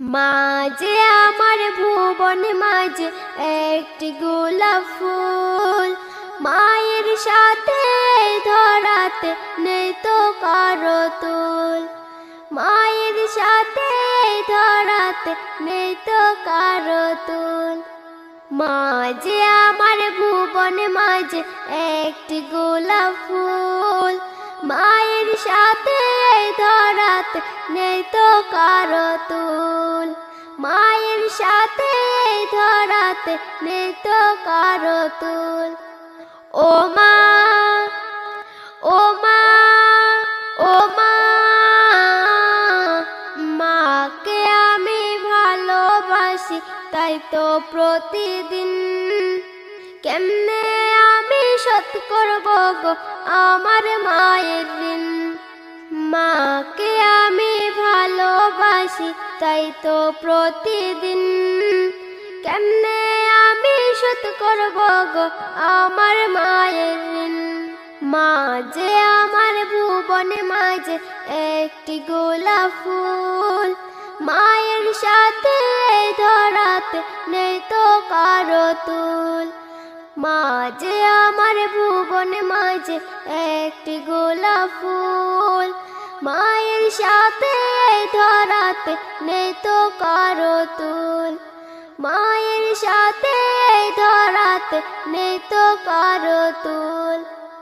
মাঝে আমার ভুবন মাঝে একটি গোলাপ ফুল। মায়ের সাথে ধরাতে নেই তো কারও তুল। মায়ের সাথে ধরাতে নেই তো কারও তুল। মাঝে, আমার ভুবন মাঝে একটি গোলাপ ফুল। মায়ের সাথে ধরাতে নেই তো কারও তুল। মায়ের সাথে ধরাতে নেই তো কারও তুল। ও মা তো প্রতিদিন। কেমনে আমি শত করব গো আমার মায়ের ঋণ মাকে আমি ভালোবাসি, তাই তো প্রতিদিন। কেমনে আমি শত করব গো আমার মায়ের ঋণ মাঝে আমার ভুবনে মাঝে একটি গোলাপ ফুল মায়ের সাথে ধরাতে নেই তো কারও তুল। মাঝে আমার ভুবনে, মাঝে একটি গোলাপ ফুল। মায়ের সাথে ধরাতে নেই তো কারও তুল। মায়ের সাথে ধরাতে নেই তো কারও তুল।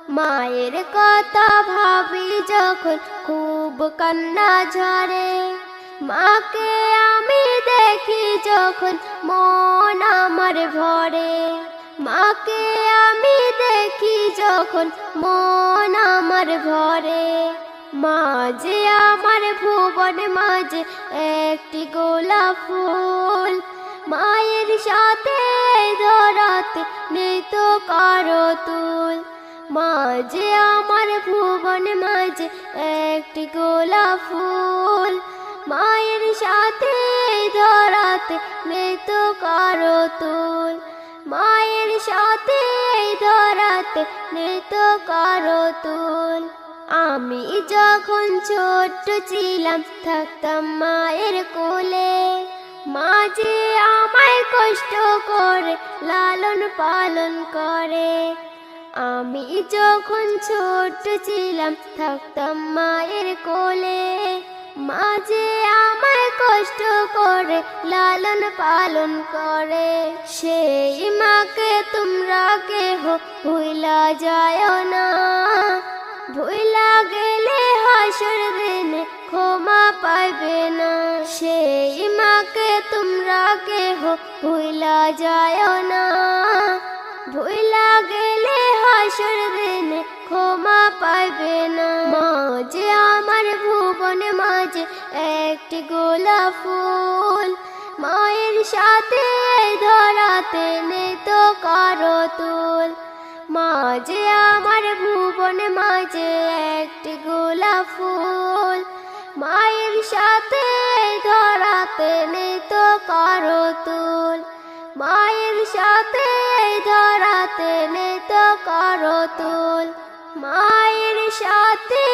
মায়ের কথা ভাবি যখন খুব কান্না ঝরে। মাকে আমি দেখি যখন মন আমার ভরে। মাকে আমি দেখি যখন মন আমার ভরে। মাঝে আমার ভুবন, মাঝে একটি গোলাপ ফুল। মায়ের সাথে ধরাতে নেই তো কারও তুল। মাঝে আমার ভুবন, মাঝে একটি গোলাপ ফুল। মায়ের সাথে ধরাতে নেই তো কারও তুল। মায়ের সাথে ধরাতে নেই তো কারও তুল। আমি যখন ছোট্ট ছিলাম, থাকতাম মায়ের কোলে। মাঝে আমায় কষ্ট করে, লালন পালন করে। আমি যখন ছোট ছিলাম, থাকতাম মায়ের কোলে। মাঝে আমায় কষ্ট করে, লালন পালন করে। সেই মাকে তোমরা কেহ ভুলা যায় না। ভুলা গেলে হাসর দিনে ক্ষমা পাইবে না। সেই মাকে তোমরা কেহ ভুলা যায় না। ভুলা গেলে হাসর দিনে ক্ষমা পাইবে না। মাঝে একটি গোলাপ ফুল মায়ের সাথে ধরাতে নেই তো কারও তুল। মাঝে আমার ভুবন, মাঝে একটি গোলাপ ফুল মায়ের সাথে ধরাতে নেই তো কারও তুল। মায়ের সাথে ধরাতে নেই তো কারও তুল। মায়ের সাথে